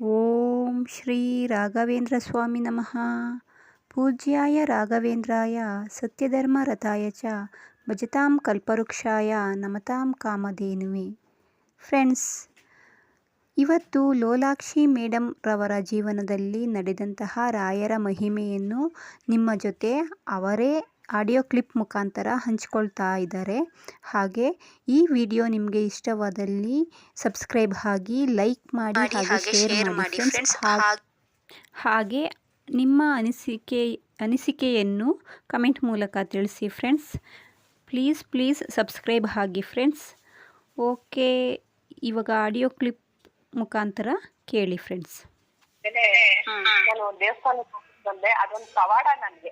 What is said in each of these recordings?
ಓಂ ಶ್ರೀ ರಾಘವೇಂದ್ರ ಸ್ವಾಮಿ ನಮಃ. ಪೂಜ್ಯಾಯ ರಾಘವೇಂದ್ರಾಯ ಸತ್ಯಧರ್ಮರಥಾಯ ಚ, ಭಜತಾಂ ಕಲ್ಪವೃಕ್ಷಾಯ, ನಮತಾಂ ಕಾಮಧೇನುವೆ. ಫ್ರೆಂಡ್ಸ್, ಇವತ್ತು ಲೋಲಾಕ್ಷಿ ಮೇಡಮ್ ರವರ ಜೀವನದಲ್ಲಿ ನಡೆದಂತಹ ರಾಯರ ಮಹಿಮೆಯನ್ನು ನಿಮ್ಮ ಜೊತೆ ಅವರೇ ಆಡಿಯೋ ಕ್ಲಿಪ್ ಮುಖಾಂತರ ಹಂಚ್ಕೊಳ್ತಾ ಇದ್ದಾರೆ. ಹಾಗೆ ಈ ವಿಡಿಯೋ ನಿಮಗೆ ಇಷ್ಟವಾದಲ್ಲಿ ಸಬ್ಸ್ಕ್ರೈಬ್ ಆಗಿ ಲೈಕ್ ಮಾಡಿ ಹಾಗೆ ಶೇರ್ ಮಾಡಿ ಫ್ರೆಂಡ್ಸ್ ಹಾಗೆ ನಿಮ್ಮ ಅನಿಸಿಕೆ ಅನಿಸಿಕೆಯನ್ನು ಕಮೆಂಟ್ ಮೂಲಕ ತಿಳಿಸಿ ಫ್ರೆಂಡ್ಸ್ ಪ್ಲೀಸ್ ಪ್ಲೀಸ್ ಸಬ್ಸ್ಕ್ರೈಬ್ ಆಗಿ ಫ್ರೆಂಡ್ಸ್ ಓಕೆ ಇವಾಗ ಆಡಿಯೋ ಕ್ಲಿಪ್ ಮುಖಾಂತರ ಕೇಳಿ ಫ್ರೆಂಡ್ಸ್ ನಾನು ದೇವಸ್ಥಾನಕ್ಕೆ ಬಂದೆ. ಅದೊಂದು ಪವಾಡ ನನ್ಗೆ.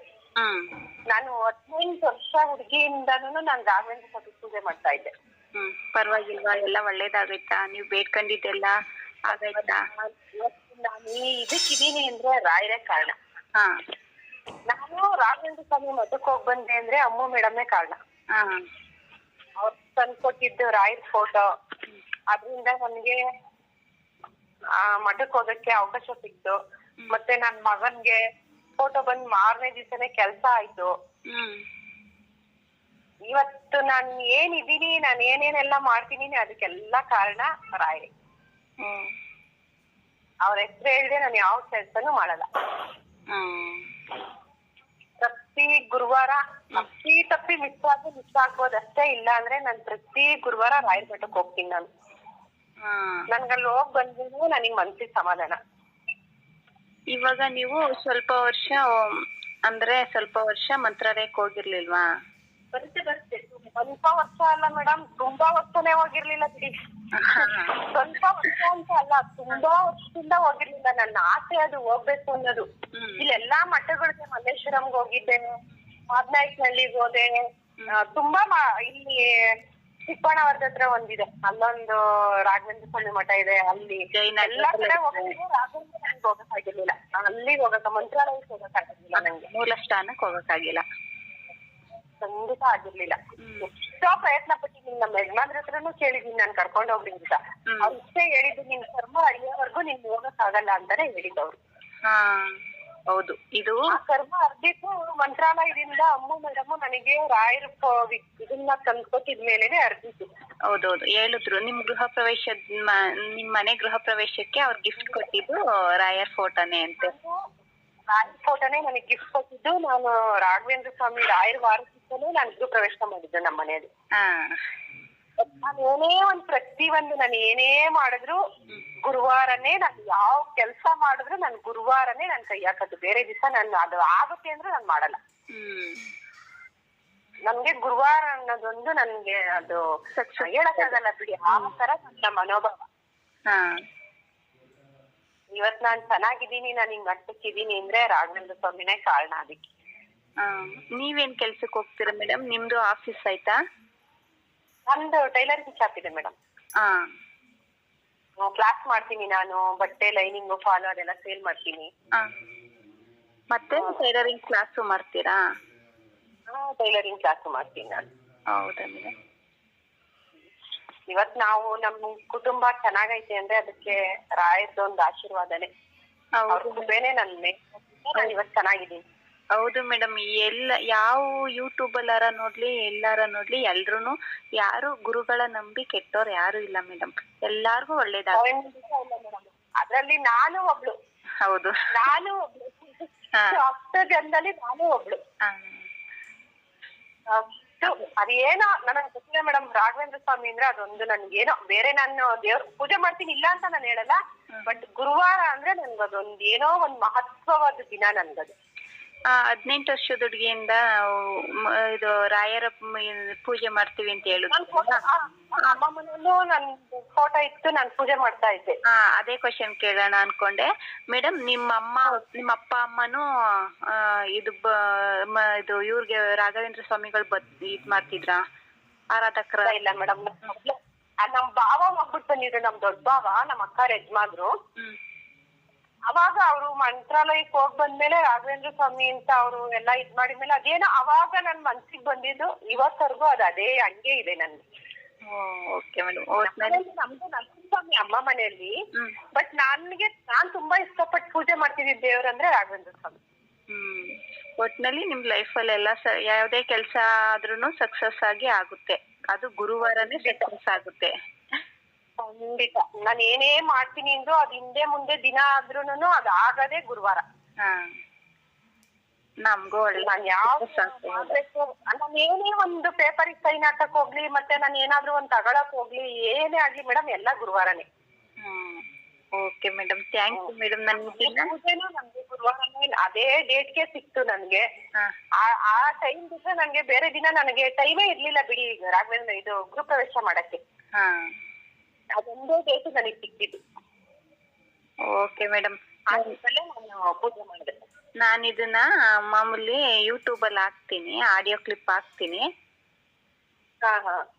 ನಾನು ಹದಿನೆಂಟು ವರ್ಷ ಹುಡುಗಿಯಿಂದನೂ ನಾನು ರಾಘವೇಂದ್ರ ಸ್ವಾಮಿ ಪೂಜೆ ಮಾಡ್ತಾ ಇದ್ದೆ. ಹ್ಮ್. ಪರವಾಗಿಲ್ವಾ? ಎಲ್ಲ ಒಳ್ಳೇದಾಗೈತಾ? ನೀವ್ ಬೇಡ್ಕೊಂಡಿದ್ದೆಲ್ಲ ಆಗೈತಾ? ನಾನು ಇದಕ್ಕಿದೀನಿ ಅಂದ್ರೆ ರಾಯರೇ ಕಾರಣ. ನಾನು ರಾಘವೇಂದ್ರ ಸ್ವಾಮಿ ಮಠಕ್ಕೆ ಹೋಗ್ ಬಂದೆ ಅಂದ್ರೆ ಅಮ್ಮ ಮೇಡಮ್ನೇ ಕಾರಣ. ಅವ್ರು ತಂದ್ಕೊಟ್ಟಿದ್ದು ರಾಯರ್ ಫೋಟೋ. ಅದ್ರಿಂದ ನನಗೆ ಆ ಮಠಕ್ಕೆ ಹೋಗಕ್ಕೆ ಅವಕಾಶ ಸಿಕ್ತು. ಮತ್ತೆ ನನ್ ಮಗನ್ಗೆ ಫೋಟೋ ಬಂದ್ ಮಾರನೇ ದಿವಸನೇ ಕೆಲ್ಸ ಆಯ್ತು. ಇವತ್ತು ನಾನು ಏನಿದ್ದೀನಿ ನಾನು ಏನೇನೆಲ್ಲ ಮಾಡ್ತೀನಿ ಅದಕ್ಕೆಲ್ಲ ಕಾರಣ ರಾಯ್. ಅವ್ರ ಹೆಸರು ಹೇಳಿದೆ ನಾನು ಯಾವ ಕೆಲ್ಸನೂ ಮಾಡಲ್ಲ. ಪ್ರತಿ ಗುರುವಾರ ಪ್ರತಿ ತಪ್ಪಿ ಮಿಸ್ ಆಗಿ ಮಿಸ್ ಆಗ್ಬೋದಷ್ಟೇ ಇಲ್ಲ ಅಂದ್ರೆ ನಾನು ಪ್ರತಿ ಗುರುವಾರ ರಾಯರ ಮಠಕ್ಕೆ ಹೋಗ್ತೀನಿ ನಾನು. ನನ್ಗಲ್ಲಿ ಹೋಗ್ ಬಂದ್ರು ನನಗೆ ಮನ್ಸಿಗೆ ಸಮಾಧಾನ. ಇವಾಗ ನೀವು ಸ್ವಲ್ಪ ವರ್ಷ ಅಂದ್ರೆ ಸ್ವಲ್ಪ ವರ್ಷ ಮಂತ್ರಾಲಯಕ್ಕೆ ಹೋಗಿರ್ಲಿಲ್ವಾ? ಬರುತ್ತೆ ಬರುತ್ತೆ. ಸ್ವಲ್ಪ ವರ್ಷ ಅಲ್ಲ ಮೇಡಮ್ ತುಂಬಾ ವರ್ಷನೇ ಹೋಗಿರ್ಲಿಲ್ಲ ಬಿಡಿ. ಸ್ವಲ್ಪ ವರ್ಷ ಅಂತ ಅಲ್ಲ ತುಂಬಾ ವರ್ಷದಿಂದ ಹೋಗಿರ್ಲಿಲ್ಲ. ನನ್ನ ಆಸೆ ಅದು ಹೋಗ್ಬೇಕು ಅನ್ನೋದು. ಇಲ್ಲೆಲ್ಲಾ ಮಠಗಳಿಗೆ ಮಲ್ಲೇಶ್ವರಂಗೆ ಹೋಗಿದ್ದೆ. ಮಾದನಾಯಕನಹಳ್ಳಿಗೆ ಹೋದೆ. ತುಂಬಾ ಇಲ್ಲಿ ಚಿಕ್ಕಬಳ್ಳಾವರದ ಹತ್ರ ಒಂದಿದೆ. ಅಲ್ಲೊಂದು ರಾಘವೇಂದ್ರ ಸ್ವಾಮಿ ಮಠ ಇದೆ ಅಲ್ಲಿ ಎಲ್ಲಾ ಕಡೆ ಹೋಗಿದ್ದೆ ರಾಘವೇಂದ್ರ ನನ್ಗೆ ಹೋಗಕ್ಕಾಗಿರ್ಲಿಲ್ಲ ಅಲ್ಲಿಗೆ ಹೋಗಕ್ಕ ಮಂತ್ರಾಲಯಕ್ಕೆ ಹೋಗಕ್ಕಾಗಿರ್ಲಿಲ್ಲ ನಂಗೆ. ಮೂಲ ಸ್ಥಾನಕ್ಕೆ ಹೋಗಕ್ಕಾಗಿಲ್ಲ ಖಂಡಿತ ಆಗಿರ್ಲಿಲ್ಲ. ಎಷ್ಟೋ ಪ್ರಯತ್ನ ಪಟ್ಟಿದ್ದೀನಿ ನಮ್ಮ ಯಜಮಾನ್ರ ಹತ್ರನು ಕೇಳಿದೀನಿ ನಾನು ಕರ್ಕೊಂಡು ಹೋಗ್ರಿ ಅಂತ. ಅವ್ರು ಇಷ್ಟೇ ಹೇಳಿದ್ದು ನಿನ್ ಕರ್ಮ ಅಳಿಯೋವರೆಗೂ ನಿನ್ ಹೋಗಕ್ ಆಗಲ್ಲ ಅಂತಾನೆ ಹೇಳಿದ್ದವ್ರು ಹಾ. ಹೌದು. ಇದು ಕರ್ಮ ಅರ್ಧಿತ್ತು ಮಂತ್ರಾಲಯದಿಂದ ಅಮ್ಮ ಮೇಡಮ್ ನನಗೆ ರಾಯರ ಇದನ್ನ ಇದನ್ನ ತಂದ್ಕೊಟ್ಟಿದ್ಮೇಲೆನೆ ಅರ್ಧಿತ್ತು ಹೌದೌದು. ಹೇಳಿದ್ರು ನಿಮ್ ಗೃಹ ಪ್ರವೇಶ ನಿಮ್ ಮನೆ ಗೃಹ ಪ್ರವೇಶಕ್ಕೆ ಅವ್ರು ಗಿಫ್ಟ್ ಕೊಟ್ಟಿದ್ದು ರಾಯರ್ ಫೋಟೋನೇ ಅಂತೆ. ರಾಯರ್ ಫೋಟೋನೇ ನನಗೆ ಗಿಫ್ಟ್ ಕೊಟ್ಟಿದ್ದು. ನಾನು ರಾಘವೇಂದ್ರ ಸ್ವಾಮಿ ರಾಯರ್ ವಾರಸಿದ್ದಲೇ ನಾನು ಗೃಹ ಪ್ರವೇಶ ಮಾಡಿದ್ದೆ ನಮ್ಮ ಮನೆಯಲ್ಲಿ. ಹಾ. ನಾನು ಏನೇ ಒಂದ್ ಪ್ರತಿ ಒಂದು ನಾನು ಏನೇ ಮಾಡಿದ್ರು ಗುರುವಾರನೇ ನಾನು ಯಾವ ಕೆಲಸ ಮಾಡಿದ್ರು ನನ್ ಗುರುವಾರನೇ ನನ್ ಕೈ ಹಾಕೋದು. ಬೇರೆ ದಿವಸ ನಾನು ಅದು ಆಗುತ್ತೆ ಅಂದ್ರೆ ನಾನು ಮಾಡಲ್ಲ. ನಮ್ಗೆ ಗುರುವಾರ ಅನ್ನೋದೊಂದು ನನ್ಗೆ ಅದು ಹೇಳಕ್ಕಾಗಲ್ಲ ಬಿಡಿ. ಆ ತರ ನನ್ನ ಮನೋಭಾವ. ಇವತ್ ನಾನ್ ಚೆನ್ನಾಗಿದ್ದೀನಿ ನಾನು ಹಿಂಗ್ ಮಟ್ಟಕ್ಕಿದ್ದೀನಿ ಅಂದ್ರೆ ರಾಘವೇಂದ್ರ ಸ್ವಾಮಿನೇ ಕಾರಣ ಅದಕ್ಕೆ. ನೀವೇನ್ ಕೆಲ್ಸಕ್ಕೆ ಹೋಗ್ತೀರಾ ಮೇಡಮ್ ನಿಮ್ದು ಆಫೀಸ್ ಆಯ್ತಾ? ನಂದು ಟೈಲರಿಂಗ್ ಶಾಪ್ ಇದೆ ಮೇಡಮ್ ಕ್ಲಾಸ್ ಮಾಡ್ತೀನಿ ನಾನು ಬಟ್ಟೆ ಲೈನಿಂಗ್ ಫಾಲೋ ಅದೆಲ್ಲ ಸೇಲ್ ಮಾಡ್ತೀನಿ. ಆ. ಮತ್ತೆ ಟೈಲರಿಂಗ್ ಕ್ಲಾಸು ಮಾಡ್ತೀರಾ? ಟೈಲರಿಂಗ್ ಕ್ಲಾಸ್ ಮಾಡ್ತೀನಿ ನಾನು. ಹೌದಾ ಮೇಡಮ್ ಇವತ್ ನಾವು ನಮ್ ಕುಟುಂಬ ಚೆನ್ನಾಗೈತೆ ಅಂದ್ರೆ ಅದಕ್ಕೆ ರಾಯರ್ದು ಒಂದು ಆಶೀರ್ವಾದನೆ ಅವ್ರ ಹೌದು ಕೃಪೆನೆ ನನ್ ಮೇಲೆ. ನಾನು ಇವತ್ ಚೆನ್ನಾಗಿದ್ದೀನಿ. ಹೌದು ಮೇಡಮ್ ಎಲ್ಲ ಯಾವ ಯೂಟ್ಯೂಬ್ ಅಲ್ಲಾರ ನೋಡ್ಲಿ ಎಲ್ಲಾರ ನೋಡ್ಲಿ ಎಲ್ರು ಯಾರು ಗುರುಗಳ ನಂಬಿ ಕೆಟ್ಟೋರ್ ಯಾರು ಇಲ್ಲ ಮೇಡಮ್ ಎಲ್ಲಾರ್ಗು ಒಳ್ಳೇದಾಗ ಅದ್ರಲ್ಲಿ ನಾನು ಒಬ್ಳು. ಹೌದು. ನಾನು ಒಬ್ಳು. ಹಾ. ಅಷ್ಟು ಜನದಲ್ಲಿ ನಾನು ಒಬ್ಳು. ಅದೇನೋ ನನಗೆ ಗೊತ್ತಿಲ್ಲ ಮೇಡಮ್ ರಾಘವೇಂದ್ರ ಸ್ವಾಮಿ ಅಂದ್ರೆ ಅದೊಂದು ನನ್ಗೇನೋ ಬೇರೆ ನಾನು ದೇವ್ರ ಪೂಜೆ ಮಾಡ್ತೀನಿ ಇಲ್ಲ ಅಂತ ನಾನು ಹೇಳಲ್ಲ. ಬಟ್ ಗುರುವಾರ ಅಂದ್ರೆ ನನ್ಗೆ ಅದೊಂದ್ ಏನೋ ಒಂದ್ ಮಹತ್ವವಾದ ದಿನ ನನ್ಗದು. ಹದ್ನೆಂಟು ವರ್ಷದ ಹುಡುಗಿಯಿಂದ ಇದು ರಾಯರ ಪೂಜೆ ಮಾಡ್ತೀವಿ ಅಂತ ಹೇಳುದು. ಹೇಳಿದ್ರು ಫೋಟೋ ಇತ್ತು ನಾನು ಪೂಜೆ ಮಾಡ್ತಾ ಇದ್ದೆ. ಹಾ ಅದೇ ಕ್ವಶನ್ ಕೇಳೋಣ ಅನ್ಕೊಂಡೆ. ಮೇಡಮ್ ನಿಮ್ಮ ಅಮ್ಮ ನಿಮ್ಮ ಅಪ್ಪ ಅಮ್ಮನೂ ಆ, ಇದು ಇದು ಇವ್ರಿಗೆ ರಾಘವೇಂದ್ರ ಸ್ವಾಮಿಗಳು ಬದ್ ಇದ್ ಮಾಡ್ತಿದ್ರಾ? ಆರಾಧಕರ? ಇಲ್ಲ ಮೇಡಮ್ ನಮ್ ಭಾವ ಹೋಗ್ಬಿಟ್ಟು ಬಂದಿದ್ರು ನಮ್ ದೊಡ್ಡ ಭಾವ ನಮ್ ಅಕ್ಕ ಯಜಮಾನ್ರು ಅವಾಗ ಅವರು ಮಂತ್ರಾಲಯಕ್ಕೆ ಹೋಗ್ ಬಂದ್ಮೇಲೆ ರಾಘವೇಂದ್ರ ಸ್ವಾಮಿ ಅಂತ ಅವರು ಎಲ್ಲ ಇದ್ ಮಾಡಿದ್ಮೇಲೆ ಅದೇನೋ ಅವಾಗ ನನ್ ಮನ್ಸಿಗೆ ಬಂದಿದ್ದು ಇವತ್ತವರೆಗೂ ಅದು ಅದೇ ಹಂಗೆ ಇದೆ ನನ್ಗೆ ಒಟ್ನಲ್ಲಿ ನಮ್ದು ನರಸಿಂಹಸ್ವಾಮಿ ಅಮ್ಮ ಮನೆಯಲ್ಲಿ. ಬಟ್ ನನ್ಗೆ ನಾನ್ ತುಂಬಾ ಇಷ್ಟಪಟ್ಟು ಪೂಜೆ ದೇವ್ರು ಅಂದ್ರೆ ರಾಘವೇಂದ್ರ ಸ್ವಾಮಿ. ಹ್ಮ್. ಒಟ್ನಲ್ಲಿ ನಿಮ್ ಲೈಫ್ ಎಲ್ಲ ಯಾವ್ದೇ ಯಾವುದೇ ಕೆಲಸ ಆದ್ರೂನು ಸಕ್ಸಸ್ ಆಗಿ ಆಗುತ್ತೆ. ಅದು ಗುರುವಾರನೇ ಸಕ್ಸಸ್ ಆಗುತ್ತೆ. ಖಂಡಿತ ನಾನು ಏನೇ ಮಾಡ್ತೀನಿ ಅಂದ್ರು ಅದ್ ಹಿಂದೆ ಮುಂದೆ ದಿನ ಆದ್ರೂನು ಅದ್ ಆಗದೆ ಗುರುವಾರ. ನಮ್ಗೂ ನಾನ್ ಯಾವ ಏನೇ ಒಂದು ಪೇಪರ್ ಸೈನ್ ಹಾಕಕ್ ಹೋಗ್ಲಿ ಮತ್ತೆ ನಾನು ಏನಾದ್ರೂ ಒಂದ್ ತಗೊಳಕ್ ಹೋಗ್ಲಿ ಏನೇ ಆಗ್ಲಿ ಮೇಡಮ್ ಎಲ್ಲ ಗುರುವಾರನೇ. Okay madam thank you madam ನಮ್ಗೆ ಗುರುವಾರನೇ ಅದೇ ಡೇಟ್ಗೆ ಸಿಕ್ತು ನನ್ಗೆ. ಆ ಆ ಟೈಮ್ ಬಿಟ್ರೆ ನನ್ಗೆ ಬೇರೆ ದಿನ ನನಗೆ ಟೈಮೇ ಇರ್ಲಿಲ್ಲ ಬಿಡಿ ರಾಘವೇಂದ್ರ ಇದು ಗೃಹ ಪ್ರವೇಶ ಮಾಡಕ್ಕೆ. ಅದೊಂದೇ ಡೇಟ್ ನನಗೆ ಸಿಕ್ಕಿದ್ದು. ಓಕೆ ಮೇಡಮ್ ನಾನು ಪೂಜೆ ಮಾಡಿದೆ. ನಾನು ಇದನ್ನ ಮಾಮೂಲಿ ಯೂಟ್ಯೂಬಲ್ಲಿ ಹಾಕ್ತೀನಿ ಆಡಿಯೋ ಕ್ಲಿಪ್ ಹಾಕ್ತೀನಿ. ಹಾ ಹಾ.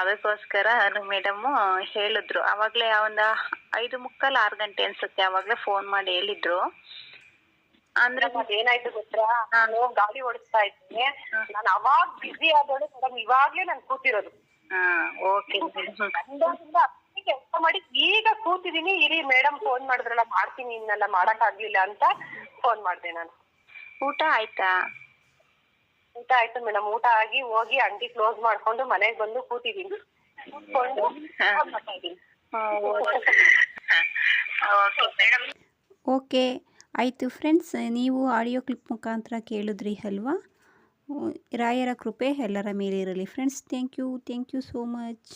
ಅದಕ್ಕೋಸ್ಕರ ಮೇಡಮ್ ಹೇಳಿದ್ರು. ಅವಾಗ್ಲೇ ಒಂದು ಐದು ಮುಕ್ಕಾಲು ಆರು ಗಂಟೆ ಅನ್ಸುತ್ತೆ ಅವಾಗ್ಲೇ ಫೋನ್ ಮಾಡಿ ಹೇಳಿದ್ರು. ಅಂದ್ರೆ ಏನಾಯ್ತು ಗೊತ್ತಾ? ನಾನು ಗಾಡಿ ಓಡಿಸ್ತಾ ಇದ್ದೀನಿ. ನಾನು ಅವಾಗ ಬಿಸಿ ಆದೋಳು ಮೇಡಮ್ ಇವಾಗ್ಲೇ ನಾನು ಕೂತಿರೋದು. ಹಾ ಓಕೆ ಕೆಲಸ ಮಾಡಿ ಈಗ ಕೂತಿದೀನಿ ಇರಿ ಮೇಡಮ್ ಫೋನ್ ಮಾಡಿದ್ರಲ್ಲ ಮಾಡ್ತೀನಿ ಇನ್ನೆಲ್ಲ ಮಾಡಕ್ ಆಗ್ಲಿಲ್ಲ ಅಂತ ಫೋನ್ ಮಾಡ್ದೆ ನಾನು. ಊಟ ಆಯ್ತಾ? ಊಟ ಆಯ್ತು ಮೇಡಮ್ ಊಟ ಆಗಿ ಹೋಗಿ ಅಂಗಡಿ ಕ್ಲೋಸ್ ಮಾಡ್ಕೊಂಡು ಮನೆಗ್ ಬಂದು ಕೂತಿದೀನಿ ಕೂತ್ಕೊಂಡು ಓಕೆ. ಆಯಿತು ಫ್ರೆಂಡ್ಸ್, ನೀವು ಆಡಿಯೋ ಕ್ಲಿಪ್ ಮುಖಾಂತರ ಕೇಳಿದ್ರಿ ಅಲ್ವಾ? ರಾಯರ ಕೃಪೆ ಎಲ್ಲರ ಮೇಲೆ ಇರಲಿ friends thank you thank you so much